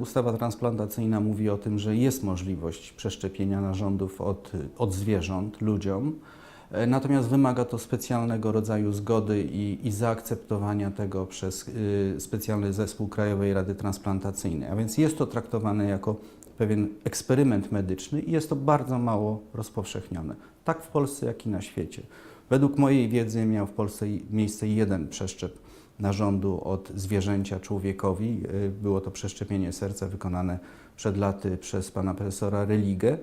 Ustawa transplantacyjna mówi o tym, że jest możliwość przeszczepienia narządów od, od zwierząt ludziom, e, natomiast wymaga to specjalnego rodzaju zgody i, i zaakceptowania tego przez y, specjalny zespół Krajowej Rady Transplantacyjnej. A więc jest to traktowane jako pewien eksperyment medyczny i jest to bardzo mało rozpowszechnione, tak w Polsce, jak i na świecie. Według mojej wiedzy miał w Polsce miejsce jeden przeszczep narządu od zwierzęcia człowiekowi. Y, Było to przeszczepienie serca wykonane przed laty przez pana profesora Religę.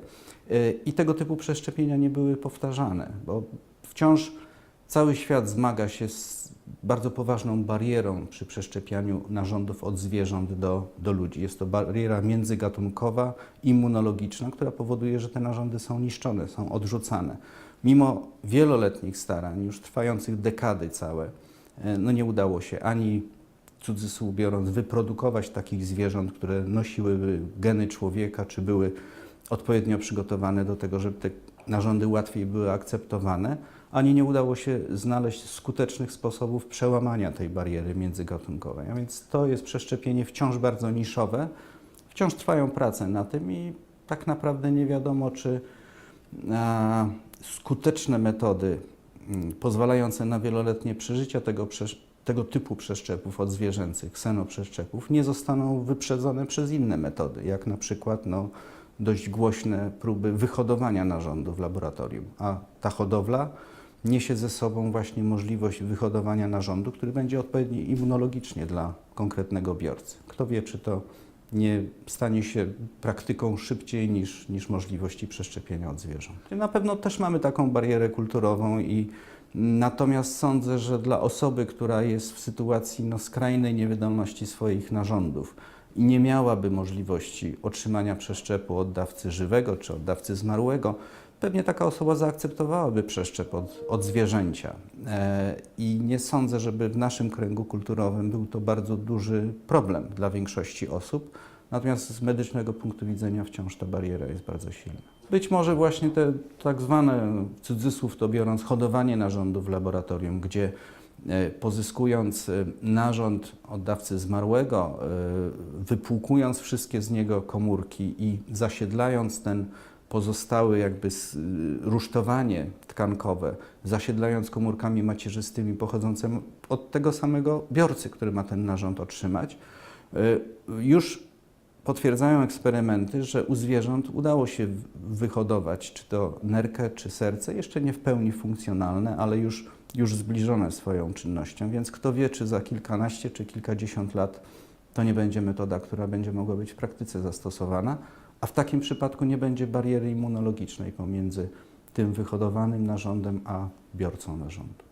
Y, I tego typu przeszczepienia nie były powtarzane, bo wciąż cały świat zmaga się z bardzo poważną barierą przy przeszczepianiu narządów od zwierząt do, do ludzi. Jest to bariera międzygatunkowa, immunologiczna, która powoduje, że te narządy są niszczone, są odrzucane. Mimo wieloletnich starań, już trwających dekady całe, no nie udało się ani cudzysłów biorąc, wyprodukować takich zwierząt, które nosiłyby geny człowieka, czy były odpowiednio przygotowane do tego, żeby te narządy łatwiej były akceptowane, ani nie udało się znaleźć skutecznych sposobów przełamania tej bariery międzygatunkowej. A więc to jest przeszczepienie wciąż bardzo niszowe, wciąż trwają prace na tym i tak naprawdę nie wiadomo, czy a, skuteczne metody pozwalające na wieloletnie przeżycia tego, tego typu przeszczepów odzwierzęcych, ksenoprzeszczepów, nie zostaną wyprzedzone przez inne metody, jak na przykład no, dość głośne próby wyhodowania narządu w laboratorium. A ta hodowla niesie ze sobą właśnie możliwość wyhodowania narządu, który będzie odpowiedni immunologicznie dla konkretnego biorcy. Kto wie, czy to nie stanie się praktyką szybciej niż, niż możliwości przeszczepienia od zwierząt. Na pewno też mamy taką barierę kulturową i natomiast sądzę, że dla osoby, która jest w sytuacji no, skrajnej niewydolności swoich narządów i nie miałaby możliwości otrzymania przeszczepu od dawcy żywego czy od dawcy zmarłego, pewnie taka osoba zaakceptowałaby przeszczep od, od zwierzęcia. E, I nie sądzę, żeby w naszym kręgu kulturowym był to bardzo duży problem dla większości osób. Natomiast z medycznego punktu widzenia wciąż ta bariera jest bardzo silna. Być może właśnie te tak zwane, w cudzysłów to biorąc, hodowanie narządu w laboratorium, gdzie e, pozyskując e, narząd od dawcy zmarłego, e, wypłukując wszystkie z niego komórki i zasiedlając ten pozostały jakby rusztowanie tkankowe, zasiedlając komórkami macierzystymi pochodzącymi od tego samego biorcy, który ma ten narząd otrzymać, już potwierdzają eksperymenty, że u zwierząt udało się wyhodować czy to nerkę, czy serce, jeszcze nie w pełni funkcjonalne, ale już, już zbliżone swoją czynnością, więc kto wie, czy za kilkanaście, czy kilkadziesiąt lat to nie będzie metoda, która będzie mogła być w praktyce zastosowana, a w takim przypadku nie będzie bariery immunologicznej pomiędzy tym wyhodowanym narządem a biorcą narządu.